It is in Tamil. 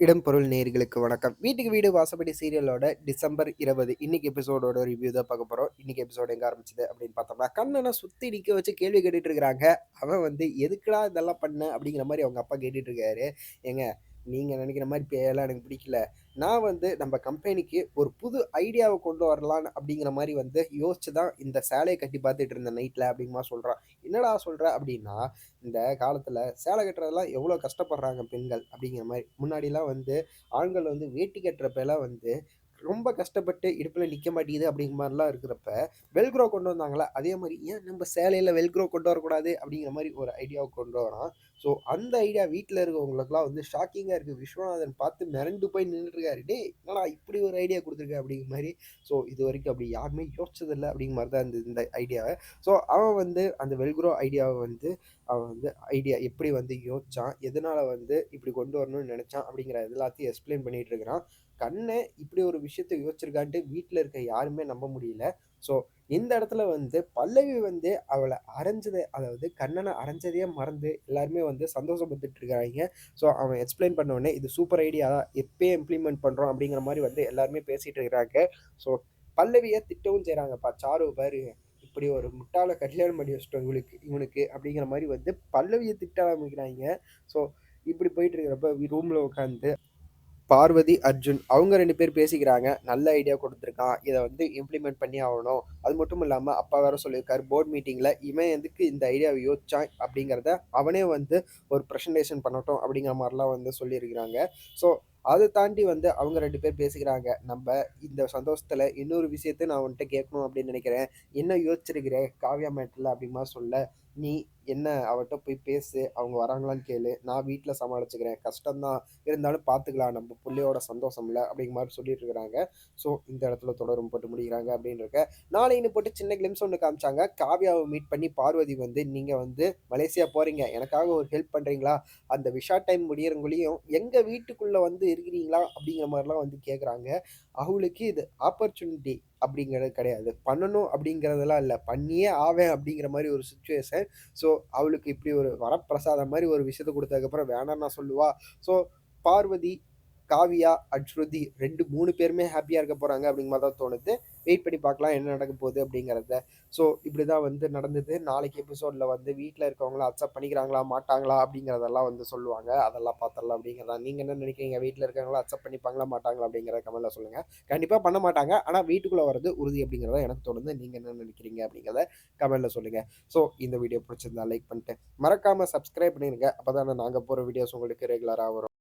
இடம் பொருள் நேர்களுக்கு வணக்கம். வீட்டுக்கு வீடு வாசப்படி சீரியலோட டிசம்பர் இருபது. இன்னைக்கு எபிசோடோட ரிவ்யூ தான் பார்க்க போறோம். இன்னைக்கு எபிசோடு எங்க ஆரம்பிச்சது அப்படின்னு பார்த்தோம்னா கண்ணனை சுத்தி நிக்க வச்சு கேள்வி கேட்டுட்டு இருக்கிறாங்க. அவன் வந்து எதுக்குடா இதெல்லாம் பண்ண? அப்படிங்கிற மாதிரி அவங்க அப்பா கேட்டுட்டு இருக்காரு. ஏங்க நீங்க நினைக்கிற மாதிரி பேயெல்லாம் எனக்கு பிடிக்கல. நான் வந்து நம்ம கம்பெனிக்கு ஒரு புது ஐடியாவை கொண்டு வரலான்னு அப்படிங்கிற மாதிரி வந்து யோசிச்சு தான் இந்த சேலையை கட்டி பார்த்துட்டு இருந்தேன் நைட்டில் அப்படிங்கமா சொல்கிறான் என்னடா சொல்கிற அப்படின்னா இந்த காலத்தில் சேலை கட்டுறதெல்லாம் எவ்வளோ கஷ்டப்படுறாங்க பெண்கள் அப்படிங்கிற மாதிரி. முன்னாடிலாம் வந்து ஆண்கள் வந்து வேட்டி கட்டுறப்பெல்லாம் வந்து ரொம்ப கஷ்டப்பட்டு இடுப்பில் நிற்க மாட்டேங்குது அப்படிங்கிற மாதிரிலாம் இருக்கிறப்ப வெல்க்ரோ கொண்டு வந்தாங்களா? அதே மாதிரி ஏன் நம்ம சேலையில் வெல்க்ரோ கொண்டு வரக்கூடாது அப்படிங்கிற மாதிரி ஒரு ஐடியாவை கொண்டு வரான். ஸோ அந்த ஐடியா வீட்டில் இருக்கவங்களுக்குலாம் வந்து ஷாக்கிங்காக இருக்குது விஸ்வநாதன் பார்த்து மிரண்டு போய் நின்றுருக்காரு டே என்னடா இப்படி ஒரு ஐடியா கொடுத்துருக்க? அப்படிங்கிற மாதிரி. ஸோ இது வரைக்கும் அப்படி யாருமே யோசிச்சதில்லை அப்படிங்கிற மாதிரி தான் இந்த இந்த ஐடியாவை ஸோ அவன் வந்து அந்த வெல்க்ரோ ஐடியாவை வந்து அவன் வந்து ஐடியா எப்படி வந்து யோசிச்சான் எதனால் வந்து இப்படி கொண்டு வரணும்னு நினச்சான் அப்படிங்கிற எல்லாத்தையும் எக்ஸ்பிளைன் பண்ணிகிட்டு இருக்கிறான். கண்ணை இப்படி ஒரு விஷயத்த யோசிச்சிருக்கான்ட்டு வீட்டில் இருக்க யாருமே நம்ப முடியல. ஸோ இந்த இடத்துல வந்து பல்லவி வந்து அவளை அரைஞ்சதை அதாவது கண்ணனை அரைஞ்சதையே மறந்து எல்லாருமே வந்து சந்தோஷப்பட்டுட்டு இருக்கிறாங்க ஸோ அவன் எக்ஸ்பிளைன் பண்ண உடனே இது சூப்பர் ஐடியா தான் எப்பயே இம்ப்ளிமெண்ட் பண்ணுறோம் அப்படிங்கிற மாதிரி வந்து எல்லாருமே பேசிகிட்டு இருக்கிறாங்க ஸோ பல்லவியை திட்டவும் செய்கிறாங்கப்பா சாரு பாரு இப்படி ஒரு முட்டாளை கல்யாணம் பண்ணி வச்சிட்டோம் இவளுக்கு இவனுக்கு அப்படிங்கிற மாதிரி வந்து பல்லவியை திட்ட ஆரம்பிக்கிறாங்க. ஸோ இப்படி போயிட்டு இருக்கிறப்ப ரூமில் உட்காந்து பார்வதி அர்ஜுன் அவங்க ரெண்டு பேர் பேசிக்கிறாங்க. நல்ல ஐடியா கொடுத்துருக்கான். இதை வந்து இம்ப்ளிமெண்ட் பண்ணி ஆகணும். அது மட்டும் இல்லாமல் அப்பா வேற சொல்லியிருக்காரு போர்ட் மீட்டிங்கில் இவன் எதுக்கு இந்த ஐடியாவை யோசிச்சான் அப்படிங்கிறத அவனே வந்து ஒரு ப்ரெசன்டேஷன் பண்ணட்டும் அப்படிங்கிற மாதிரிலாம் வந்து சொல்லியிருக்கிறாங்க. ஸோ அதை தாண்டி வந்து அவங்க ரெண்டு பேர் பேசிக்கிறாங்க. நம்ம இந்த சந்தோஷத்தில் இன்னொரு விஷயத்த நான் உன்கிட்ட கேட்கணும் அப்படின்னு நினைக்கிறேன். என்ன யோசிச்சிருக்கிறேன் காவியா மேட்டில் அப்படிமா சொல்ல. நீ என்ன அவட்ட போய் பேசு. அவங்க வராங்களான்னு கேளு. நான் வீட்டில் சமாளிச்சுக்கிறேன். கஷ்டம்தான். இருந்தாலும் பார்த்துக்கலாம் நம்ம பிள்ளையோட சந்தோஷம்ல அப்படிங்கிற மாதிரி சொல்லிட்டு இருக்கிறாங்க. ஸோ இந்த இடத்துல தொடரும் போட்டு முடிக்கிறாங்க அப்படின்னு இருக்க நாளைன்னு போட்டு சின்ன கிளிம்ஸ் ஒன்று காமிச்சாங்க. காவியாவை மீட் பண்ணி பார்வதி வந்து நீங்கள் வந்து மலேசியா போகிறீங்க எனக்காக ஒரு ஹெல்ப் பண்ணுறீங்களா அந்த விஷா டைம் முடியறவங்களையும் எங்கள் வீட்டுக்குள்ளே வந்து இருக்கிறீங்களா? அப்படிங்கிற மாதிரிலாம் வந்து கேட்குறாங்க அவளுக்கு இது ஆப்பர்ச்சுனிட்டி அப்படிங்கிறது கிடையாது. பண்ணணும் அப்படிங்கிறதெல்லாம் இல்லை. பண்ணியே ஆவேன் அப்படிங்கிற மாதிரி ஒரு சுச்சுவேஷன் ஸோ அவளுக்கு இப்படி ஒரு வரப்பிரசாதம் மாதிரி ஒரு விஷயத்த கொடுத்ததுக்கப்புறம் வேணாம் நான் சொல்லுவா. ஸோ பார்வதி காவியா அட்ருதி ரெண்டு மூணு பேருமே ஹாப்பியாக இருக்க போகிறாங்க அப்படிங்கிற மாதிரி தான் தோணுது. வெயிட் பண்ணி பார்க்கலாம் என்ன நடக்க போகுது அப்படிங்கிறத. ஸோ இப்படி தான் வந்து நடந்தது. நாளைக்கு எபிசோடில் வந்து வீட்டில் இருக்கவங்கள அக்செப்ட் பண்ணிக்கிறாங்களா மாட்டாங்களா அப்படிங்கிறதெல்லாம் வந்து சொல்லுவாங்க. அதெல்லாம் பார்த்துடலாம் அப்படிங்கிறதா. நீங்கள் என்ன நினைக்கிறீங்க? வீட்டில் இருக்கவங்களா அக்செப்ட் பண்ணிப்பாங்களா மாட்டாங்களா அப்படிங்கிற கமெண்ட்டில் சொல்லுங்கள் கண்டிப்பாக பண்ண மாட்டாங்க. ஆனால் வீட்டுக்குள்ளே வரது உறுதி அப்படிங்கிறத எனக்கு தோணுது. நீங்கள் என்ன நினைக்கிறீங்க அப்படிங்கிறத கமெண்ட்டில் சொல்லுங்கள் ஸோ இந்த வீடியோ பிடிச்சிருந்தா லைக் பண்ணிட்டு மறக்காமல் சப்ஸ்கிரைப் பண்ணிடுங்க அப்போ தான் நாங்கள் போகிற வீடியோஸ் உங்களுக்கு ரெகுலராக வரும்.